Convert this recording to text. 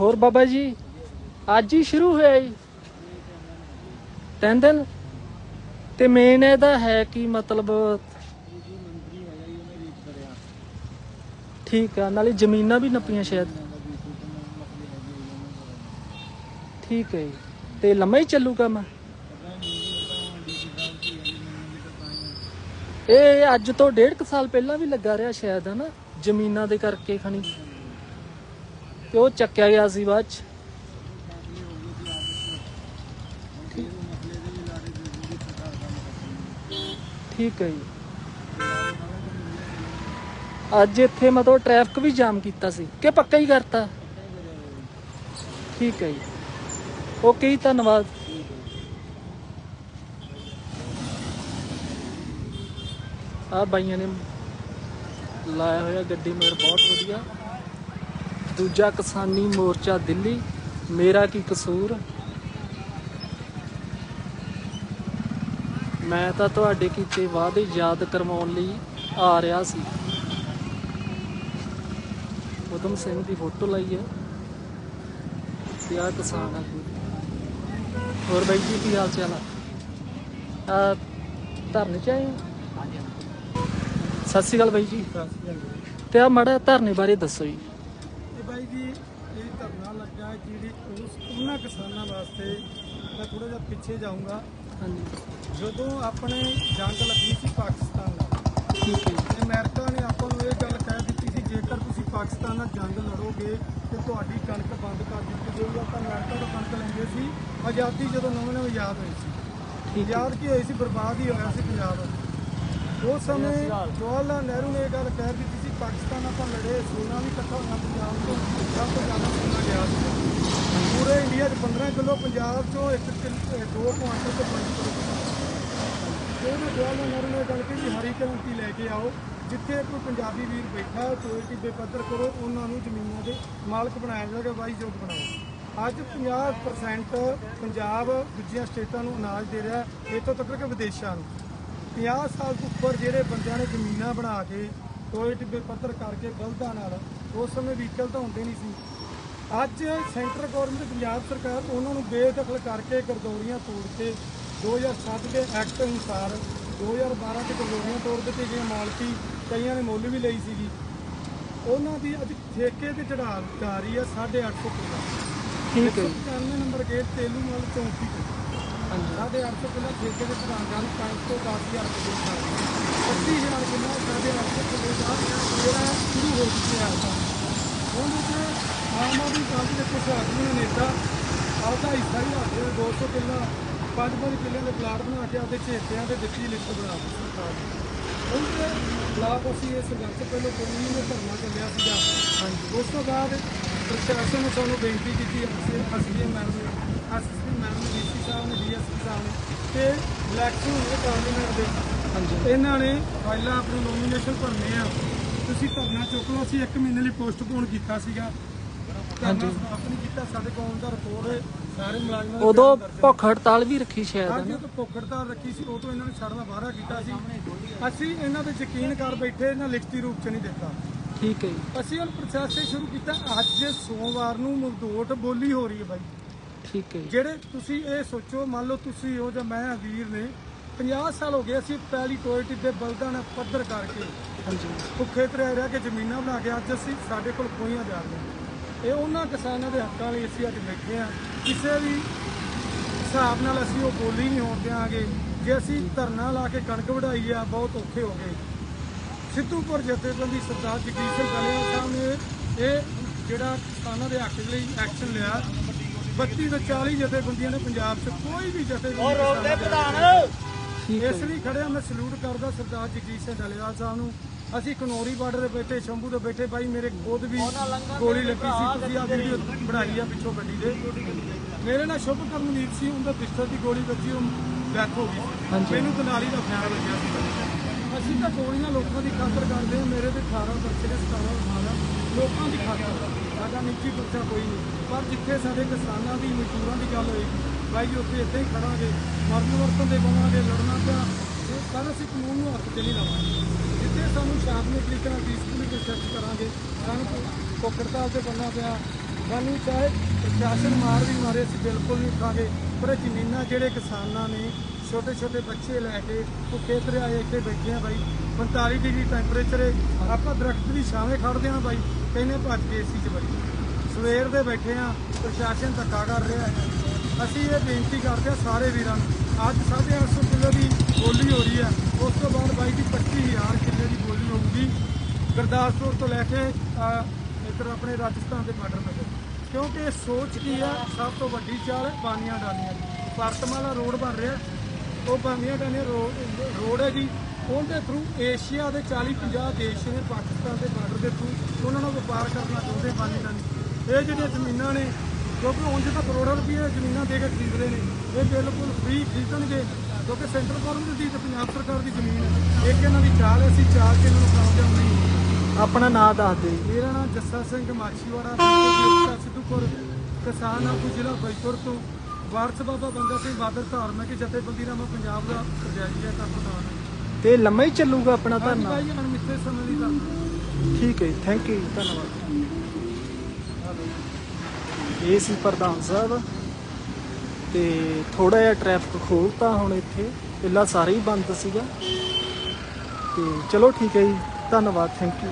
ਹੋਰ ਬਾਬਾ ਜੀ, ਅੱਜ ਹੀ ਸ਼ੁਰੂ ਹੋਇਆ ਜੀ। ਤਿੰਨ ਦਿਨ। ਤੇ ਮੇਨ ਇਹਦਾ ਹੈ ਕਿ ਮਤਲਬ, ਠੀਕ ਆ, ਨਾਲੇ ਜ਼ਮੀਨਾਂ ਵੀ ਨੱਪੀਆਂ ਸ਼ਾਇਦ। ਠੀਕ ਹੈ ਜੀ। ਤੇ ਲੰਮਾ ਹੀ ਚੱਲੂ ਕੰਮ। ਇਹ ਅੱਜ ਤੋਂ ਡੇਢ ਕੁ ਸਾਲ ਪਹਿਲਾਂ ਵੀ ਲੱਗਾ ਰਿਹਾ ਸ਼ਾਇਦ, ਹਨਾ? ਜ਼ਮੀਨਾਂ ਦੇ ਕਰਕੇ ਖਣੀ। ਤੇ ਉਹ ਚੱਕਿਆ ਗਿਆ ਸੀ ਬਾਅਦ ਚ? ਠੀਕ ਹੈ ਜੀ। ਅੱਜ ਇੱਥੇ ਮਤਲਬ ਟ੍ਰੈਫਿਕ ਵੀ ਜਾਮ ਕੀਤਾ ਸੀ। ਕਿ ਪੱਕਾ ਹੀ ਕਰਤਾ? ਠੀਕ ਹੈ ਜੀ। ਓਕੇ ਜੀ, ਧੰਨਵਾਦ। ਆ ਬਾਈਆਂ ਨੇ ਲਾਇਆ ਹੋਇਆ ਗੱਡੀ, ਮਗਰ ਬਹੁਤ ਵਧੀਆ। ਦੂਜਾ ਕਿਸਾਨੀ ਮੋਰਚਾ ਦਿੱਲੀ। ਮੇਰਾ ਕੀ ਕਸੂਰ? ਮੈਂ ਤਾਂ ਤੁਹਾਡੇ ਕੀਤੇ ਵਾਅਦੇ ਯਾਦ ਕਰਵਾਉਣ ਲਈ ਆ ਰਿਹਾ ਸੀ। ਉਦਮ ਸਿੰਘ ਦੀ ਫੋਟੋ ਲਾਈ ਹੈ। ਤੇ ਆਹ ਕਿਸਾਨ ਆ ਹੋਰ ਬਾਈ ਜੀ ਕੀ ਹਾਲ ਚਾਲ ਆ? ਆ ਧਰਨੇ ਚ ਆਏ ਹੋ? ਸਤਿ ਸ਼੍ਰੀ ਅਕਾਲ ਬਾਈ ਜੀ। ਤੇ ਆ ਮੜਾ ਧਰਨੇ ਬਾਰੇ ਦੱਸੋ ਜੀ। ਬਾਈ ਜੀ ਇਹ ਧਰਨਾ ਲੱਗਾ ਹੈ ਜਿਹੜੀ ਉਸ ਉਹਨਾਂ ਕਿਸਾਨਾਂ ਵਾਸਤੇ ਮੈਂ ਥੋੜਾ ਜਿਹਾ ਪਿੱਛੇ ਜਾਊਂਗਾ। ਹਾਂਜੀ। ਜਦੋਂ ਆਪਣੇ ਜੰਗ ਲੱਗੀ ਸੀ ਪਾਕਿਸਤਾਨ ਨਾਲ ਠੀਕ ਹੈ ਅਮਰੀਕਾ ਨੇ ਆਪਾਂ ਨੂੰ ਇਹ ਗੱਲ ਕਹਿ ਦਿੱਤੀ ਸੀ ਜੇਕਰ ਤੁਸੀਂ ਪਾਕਿਸਤਾਨ ਨਾਲ ਜੰਗ ਲੜੋਗੇ ਤੇ ਤੁਹਾਡੀ ਕਣਕ ਬੰਦ ਕਰ ਦਿੱਤੀ ਜਾਊਗੀ ਆਪਾਂ ਅਮਰੀਕਾ ਤੋਂ ਕਣਕ ਲੈਂਦੇ ਸੀ ਆਜ਼ਾਦੀ ਜਦੋਂ ਨਵੇਂ ਨਵੇਂ ਯਾਦ ਹੋਈ ਸੀ। ਯਾਦ ਕੀ ਹੋਈ ਸੀ? ਬਰਬਾਦ ਹੀ ਹੋਇਆ ਸੀ ਪੰਜਾਬ। ਉਸ ਸਮੇਂ ਜਵਾਹਰ ਲਾਲ ਨਹਿਰੂ ਨੇ ਇਹ ਗੱਲ ਕਹਿ ਦਿੱਤੀ ਸੀ ਪਾਕਿਸਤਾਨ ਆਪਾਂ ਲੜੇ ਸੋਨਾ ਵੀ ਇਕੱਠਾ ਹੋਇਆ ਪੰਜਾਬ ਤੋਂ ਸਭ ਤੋਂ ਜ਼ਿਆਦਾ ਸੋਨਾ ਗਿਆ ਸੀ ਪੂਰੇ ਇੰਡੀਆ 15 ਕਿਲੋ ਪੰਜਾਬ 'ਚੋਂ 1 ਕਿਲੋ 2 ਕੁਆਂਟਲ ਤੋਂ 5 ਕਿਲੋ। ਉਹਨੇ ਜਵਾਹਰ ਲਾਲ ਨੇ ਗੱਲ ਕਹੀ ਹਰੀ ਕ੍ਰਾਂਤੀ ਲੈ ਕੇ ਆਓ, ਜਿੱਥੇ ਕੋਈ ਪੰਜਾਬੀ ਵੀਰ ਬੈਠਾ ਟੋਏ ਟਿੱਬੇ ਪੱਧਰ ਕਰੋ, ਉਹਨਾਂ ਨੂੰ ਜ਼ਮੀਨਾਂ ਦੇ ਮਾਲਕ ਬਣਾਇਆ ਜਾਏਗਾ ਵਾਈਯੋਗ ਬਣਾਓ ਅੱਜ 50% ਪੰਜਾਬ ਦੂਜੀਆਂ ਸਟੇਟਾਂ ਨੂੰ ਅਨਾਜ ਦੇ ਰਿਹਾ, ਇੱਥੋਂ ਤੱਕ ਕਿ ਵਿਦੇਸ਼ਾਂ ਨੂੰ। 50 ਸਾਲ ਤੋਂ ਉੱਪਰ ਜਿਹੜੇ ਬੰਦਿਆਂ ਨੇ ਜ਼ਮੀਨਾਂ ਬਣਾ ਕੇ ਟੋਏ ਟਿੱਬੇ ਪੱਧਰ ਕਰਕੇ, ਬਲਦਾਂ ਨਾਲ, ਉਸ ਸਮੇਂ ਵਹੀਕਲ ਤਾਂ ਹੁੰਦੇ ਨਹੀਂ ਸੀ। ਅੱਜ ਸੈਂਟਰ ਗਵਰਨਮੈਂਟ ਪੰਜਾਬ ਸਰਕਾਰ ਉਹਨਾਂ ਨੂੰ ਬੇਦਖਲ ਕਰਕੇ ਗਰਦੌਰੀਆਂ ਤੋੜ ਕੇ 2007 ਦੇ ਐਕਟ ਅਨੁਸਾਰ 2012 ਚ ਗਰਦੌਰੀਆਂ ਤੋੜ ਦਿੱਤੀ ਗਈਆਂ। ਮਾਲਕੀ ਕਈਆਂ ਨੇ ਮੁੱਲ ਵੀ ਲਈ ਸੀਗੀ। ਉਹਨਾਂ ਦੀ ਅੱਜ ਠੇਕੇ ਤੇ ਚੜਾ ਜਾ ਰਹੀ ਹੈ 850 ਕਿੱਲਾ। ਠੀਕ ਹੈ ਜੀ। 95 ਨੰਬਰ ਗੇਟ ਤੇਲੂ ਮਾਲ ਚੌਂਕੀ ਤੇ। ਹਾਂਜੀ ਸਾਢੇ 800 ਕਿੱਲਾ ਠੇਕੇ ਤੇ ਚੜਾ ਜਾਣ 5 ਤੋਂ 10000 ਰੁਪਏ ਦੇ ਨਾਲ 20000 ਕਿੱਲਾ ਸਾਢੇ 800 ਕਿੱਲੇ ਦਾ ਜਿਹੜਾ ਸ਼ੁਰੂ ਹੋ ਚੁੱਕਿਆ ਹੈ। ਉਹਦੇ ਚ ਆਮ ਆਦਮੀ ਪਾਰਟੀ ਦੇ ਕੁਝ ਆਦਮੀ ਨੇ ਨੇਤਾ ਆਪਦਾ ਹਿੱਸਾ ਹੀ ਰੱਖਦੇ ਨੇ 200 ਕਿੱਲਾ ਪੰਜ ਪੰਜ ਕਿੱਲਿਆਂ ਦੇ ਪਲਾਟ ਬਣਾ ਕੇ ਆਪਦੇ ਚੇਤਿਆਂ ਦੇ ਦਿੱਤੀ ਲਿਸਟ ਬਣਾ ਦਿੱਤੀ। ਸਰਕਾਰ ਨੇ ਉਹਦੇ ਖਿਲਾਫ ਅਸੀਂ ਇਹ ਸੰਘਰਸ਼ ਪਹਿਲਾਂ ਕੋਈ ਨੇ ਧਰਨਾ ਚੱਲਿਆ ਸੀਗਾ ਹਾਂਜੀ ਉਸ ਤੋਂ ਬਾਅਦ ਪ੍ਰਸ਼ਾਸਨ ਨੂੰ ਸਾਨੂੰ ਬੇਨਤੀ ਕੀਤੀ ਅਸੀਂ ਅਸੀਂ ਮੈਡਮ ਨੇ ਅਸੀਂ ਮੈਡਮ ਡੀਸੀ ਸਾਹਿਬ ਨੇ ਡੀਐਸਪੀ ਸਾਹਿਬ ਨੇ ਤੇ ਇਲੈਕਸ਼ਨ ਹੋਏ ਪਾਰਲੀਮੈਂਟ ਦੇ ਹਾਂਜੀ ਇਹਨਾਂ ਨੇ ਫਾਈਲਾਂ ਆਪਣੀ ਨੋਮੀਨੇਸ਼ਨ ਭਰਨੇ ਆ। ਤੁਸੀਂ ਧਰਨਾ ਚੁੱਕ ਲਓ ਅਸੀਂ 1 ਮਹੀਨੇ ਲਈ ਪੋਸਟਪੋਨ ਕੀਤਾ ਸੀਗਾ। ਧਰਨਾ ਸਮਾਪਤ ਨਹੀਂ ਕੀਤਾ ਸਾਡੇ ਕੋਲ ਦਾ ਰਿਪੋਰਟ ਸਾਰੇ ਮੁਲਾਜ਼ਮਾਂ ਦੇ ਉਦੋਂ ਬਿਆਨ ਦਰਜ ਭੁੱਖ ਹੜਤਾਲ ਵੀ ਰੱਖੀ ਸ਼ਾਇਦ ਹਾਂ ਹੈ ਜੀ ਨਾ ਉਹ ਪੋਖੜਦਾਰ ਰੱਖੀ ਸੀ ਉਹ ਤੋਂ ਇਹਨਾਂ ਨੇ ਛੜਨਾ ਵਾਅਦਾ ਕੀਤਾ ਸੀ। ਅਸੀਂ ਇਹਨਾਂ ਤੇ ਯਕੀਨ ਕਰ ਬੈਠੇ ਇਹਨਾਂ ਲਿਖਤੀ ਰੂਪ ਚ ਨਹੀਂ ਦਿੱਤਾ। ਠੀਕ ਹੈ ਜੀ। ਅਸੀਂ ਹੁਣ ਪ੍ਰੋਸੈਸ ਸ਼ੁਰੂ ਕੀਤਾ ਅੱਜ ਸੋਮਵਾਰ ਨੂੰ ਮਵਦੋਟ ਬੋਲੀ ਹੋ ਰਹੀ ਹੈ ਬਾਈ। ਠੀਕ ਹੈ ਜੀ। ਜਿਹੜੇ ਤੁਸੀਂ ਇਹ ਸੋਚੋ ਮੰਨ ਲਓ ਤੁਸੀਂ ਹੋ ਜਾਂ ਮੈਂ ਵੀਰ ਨੇ 50 ਸਾਲ ਹੋ ਗਏ ਅਸੀਂ ਪਹਿਲੀ ਟੋਏ ਟਿੱਬੇ ਬਲਦਾਂ ਨਾਲ ਪੱਧਰ ਕਰਕੇ ਹਾਂਜੀ। ਭੁੱਖੇ ਤੇ ਰਹਿ ਕੇ ਜ਼ਮੀਨਾਂ ਬਣਾ ਕੇ ਅੱਜ ਅਸੀਂ ਸਾਡੇ ਕੋਲ ਖੋਈਆਂ ਜਾ ਰਹੀਆਂ। ਇਹ ਉਹਨਾਂ ਕਿਸਾਨਾਂ ਦੇ ਹੱਕਾਂ ਲਈ ਅਸੀਂ ਅੱਜ ਬੈਠੇ ਆ ਕਿਸੇ ਵੀ ਹਿਸਾਬ ਨਾਲ ਅਸੀਂ ਉਹ ਬੋਲੀ ਨਹੀਂ ਹੋਣ ਦਿਆਂਗੇ। ਜੇ ਅਸੀਂ ਧਰਨਾ ਲਾ ਕੇ ਕਣਕ ਵਢਾਈ ਆ ਬਹੁਤ ਔਖੇ ਹੋ ਗਏ। ਸਿੱਧੂਪੁਰ ਜਥੇਬੰਦੀ ਸਰਦਾਰ ਜਗਦੀਪ ਸਿੰਘ ਗਲੇਵਾਲ ਸਾਹਿਬ ਨੇ ਇਹ ਜਿਹੜਾ ਕਿਸਾਨਾਂ ਦੇ ਹੱਕ ਲਈ ਐਕਸ਼ਨ ਲਿਆ। 32 ਤੋਂ 40 ਜਥੇਬੰਦੀਆਂ ਨੇ ਪੰਜਾਬ 'ਚ ਕੋਈ ਵੀ ਜਥੇਬੰਦੀ ਰੋਕਦੇ ਪ੍ਰਧਾਨ। ਇਸ ਲਈ ਖੜਿਆ ਮੈਂ ਸਲੂਟ ਕਰਦਾ ਸਰਦਾਰ ਜਗਜੀਤ ਸਿੰਘ ਡਲੇਵਾਲ ਸਾਹਿਬ ਨੂੰ। ਅਸੀਂ ਕਨੌਰੀ ਬਾਰਡਰ ਤੇ ਬੈਠੇ ਸ਼ੰਭੂ ਤੇ ਬੈਠੇ ਬਾਈ ਮੇਰੇ ਖੁਦ ਵੀ ਗੋਲੀ ਲੱਗੀ ਸੀ ਤੁਸੀਂ ਆ ਵੀਡੀਓ ਬਣਾਈ ਆ ਪਿੱਛੋਂ ਗੱਡੀ ਦੇ। ਮੇਰੇ ਨਾਲ ਸ਼ੁਭ ਕਰਮਨੀਤ ਸੀ ਉਹਦਾ ਪਿਸਤਲ ਦੀ ਗੋਲੀ ਵੱਜੀ ਉਹ ਡੈਥ ਹੋ ਗਈ। ਮੈਨੂੰ ਤਨਾਲੀ ਦਾ ਖਿਆਲ ਲੱਗਿਆ ਸੀ। ਅਸੀਂ ਤਾਂ ਗੋਲੀਆਂ ਲੋਕਾਂ ਦੀ ਖਾਤਰ ਕਰਦੇ ਹਾਂ ਮੇਰੇ ਤੇ 18 ਬੱਚੇ ਦੇ 17 ਸਾਲ ਲੋਕਾਂ ਦੀ ਖਾਤਰ। ਸਾਡਾ ਨਿੱਜੀ ਬੱਚਾ ਕੋਈ ਨਹੀਂ। ਪਰ ਜਿੱਥੇ ਸਾਡੇ ਕਿਸਾਨਾਂ ਦੀ ਮਜ਼ਦੂਰਾਂ ਦੀ ਗੱਲ ਹੋਈ ਬਾਈ ਉੱਥੇ ਇੱਥੇ ਹੀ ਖੜਾਂਗੇ। ਮਰਨ ਵਰਤਨ ਦੇ ਪਾਵਾਂਗੇ ਲੜਨਾ ਪਿਆ। ਇਹ ਕੱਲ ਅਸੀਂ ਕਾਨੂੰਨ ਨੂੰ ਹੱਥ 'ਤੇ ਨਹੀਂ ਲਾਵਾਂਗੇ। ਜਿੱਥੇ ਸਾਨੂੰ ਸ਼ਾਂਤਮਈ ਤਰੀਕੇ ਨਾਲ ਪੀਸਫੁਲੀ ਪ੍ਰੋਟੈਸਟ ਕਰਾਂਗੇ ਸਾਨੂੰ ਕੋਕੜਤਾਲ ਤੇ ਬੰਨਾ ਪਿਆ। ਸਾਨੂੰ ਚਾਹੇ ਪ੍ਰਸ਼ਾਸਨ ਮਾਰ ਵੀ ਮਾਰੇ, ਅਸੀਂ ਬਿਲਕੁਲ ਨਹੀਂ ਖਾਂਗੇ ਪਰ ਇਹ ਜ਼ਮੀਨਾਂ ਜਿਹੜੇ ਕਿਸਾਨਾਂ ਨੇ ਛੋਟੇ ਛੋਟੇ ਬੱਚੇ ਲੈ ਕੇ ਭੁੱਖੇ ਤਰਿਆਏ ਇੱਥੇ ਬੈਠੇ ਆ ਬਾਈ। 45 ਡਿਗਰੀ ਟੈਂਪਰੇਚਰ ਹੈ ਆਪਾਂ ਦਰਖਤ ਦੀ ਛਾਵੇਂ ਖੜਦੇ ਆ ਬਾਈ। ਕਹਿੰਦੇ ਭੱਜ ਕੇ ਏਸੀ 'ਚ ਬਾਈ। ਸਵੇਰ ਦੇ ਬੈਠੇ ਆ, ਪ੍ਰਸ਼ਾਸਨ ਧੱਕਾ ਕਰ ਰਿਹਾ ਹੈ। ਅਸੀਂ ਇਹ ਬੇਨਤੀ ਕਰਦੇ ਹਾਂ ਸਾਰੇ ਵੀਰਾਂ ਨੂੰ, ਅੱਜ 850 ਕਿਲੋ ਦੀ ਬੋਲੀ ਹੋ ਰਹੀ ਹੈ। ਉਸ ਤੋਂ ਬਾਅਦ ਬਾਈ ਦੀ 25000 ਕਿਲੋ ਦੀ ਬੋਲੀ ਹੋਊਗੀ। ਗੁਰਦਾਸਪੁਰ ਤੋਂ ਲੈ ਕੇ ਇੱਧਰ ਆਪਣੇ ਰਾਜਸਥਾਨ ਦੇ ਬਾਰਡਰ ਤੱਕ ਕਿਉਂਕਿ ਸੋਚ ਕੀ ਹੈ, ਸਭ ਤੋਂ ਵੱਡੀ ਚਾਲ ਹੈ ਬਾਨੀਆਂ ਡਾਲੀਆਂ ਦੀ। ਪਰਤਮਾਲਾ ਰੋਡ ਬਣ ਰਿਹਾ। ਉਹ ਬਾਨੀਆਂ ਡਾਲੀਆਂ ਰੋਡ ਹੈ ਜੀ। ਉਹਦੇ ਥਰੂ ਏਸ਼ੀਆ ਦੇ 40 50 ਦੇਸ਼ ਨੇ ਪਾਕਿਸਤਾਨ ਦੇ ਬਾਰਡਰ ਦੇ ਥਰੂ ਉਹਨਾਂ ਨਾਲ ਵਪਾਰ ਕਰਨਾ ਚਾਹੁੰਦੇ ਬਾਨੀ ਡਾਨੀ ਇਹ ਜਿਹੜੀਆਂ ਜ਼ਮੀਨਾਂ ਨੇ ਕਿਉਂਕਿ ਉਂਝ ਤਾਂ ਕਰੋੜਾਂ ਰੁਪਏ ਜ਼ਮੀਨਾਂ ਦੇ ਕੇ ਖਰੀਦ ਰਹੇ ਨੇ। ਇਹ ਬਿਲਕੁਲ ਫ੍ਰੀ ਖਰੀਦਣਗੇ ਕਿਉਂਕਿ ਸੈਂਟਰ ਗਵਰਨਮੈਂਟ ਦੀ ਤੇ ਪੰਜਾਬ ਸਰਕਾਰ ਦੀ ਜ਼ਮੀਨ ਹੈ। ਇੱਕ ਇਹਨਾਂ ਦੀ ਚਾਲ ਹੈ ਅਸੀਂ ਚਾਲ ਕੇ ਇਹਨਾਂ ਨੂੰ ਕਾਮਯਾਬ ਨਹੀਂ ਆਪਣਾ ਨਾਮ ਦੱਸ ਜੀ ਮੇਰਾ ਨਾਮ ਜੱਸਾ ਸਿੰਘ ਮਾਛੀਵਾੜਾ ਸਿੱਧੂਪੁਰ ਕਿਸਾਨ ਆਗੂ ਜ਼ਿਲ੍ਹਾ ਬੈਪੁਰ ਤੋਂ। ਵਾਰਸ ਬਾਬਾ ਬੰਦਾ ਸਿੰਘ ਬਹਾਦਰ ਧਾਰਮਿਕ ਜਥੇਬੰਦੀ ਦਾ ਮੈਂ ਪੰਜਾਬ ਦਾ ਪ੍ਰਧਾਨ ਹੈ ਤਾਂ ਹਾਂ। ਤੇ ਲੰਮਾ ਹੀ ਚੱਲੂਗਾ ਆਪਣਾ ਧਰਨਾ? ਭਾਈ ਮਿੱਥੇ ਸਮੇਂ ਦੀ ਗੱਲ। ਠੀਕ ਹੈ ਥੈਂਕ ਯੂ ਧੰਨਵਾਦ। ਇਹ ਸੀ ਪ੍ਰਧਾਨ ਸਾਹਿਬ ਤੇ ਥੋੜਾ ਜਿਹਾ ਟ੍ਰੈਫਿਕ ਖੋਲਤਾ ਹੁਣ ਇੱਥੇ। ਪਹਿਲਾਂ ਸਾਰੇ ਹੀ ਬੰਦ ਸੀਗਾ। ਤੇ ਚਲੋ ਠੀਕ ਹੈ ਜੀ। ਧੰਨਵਾਦ ਥੈਂਕ ਯੂ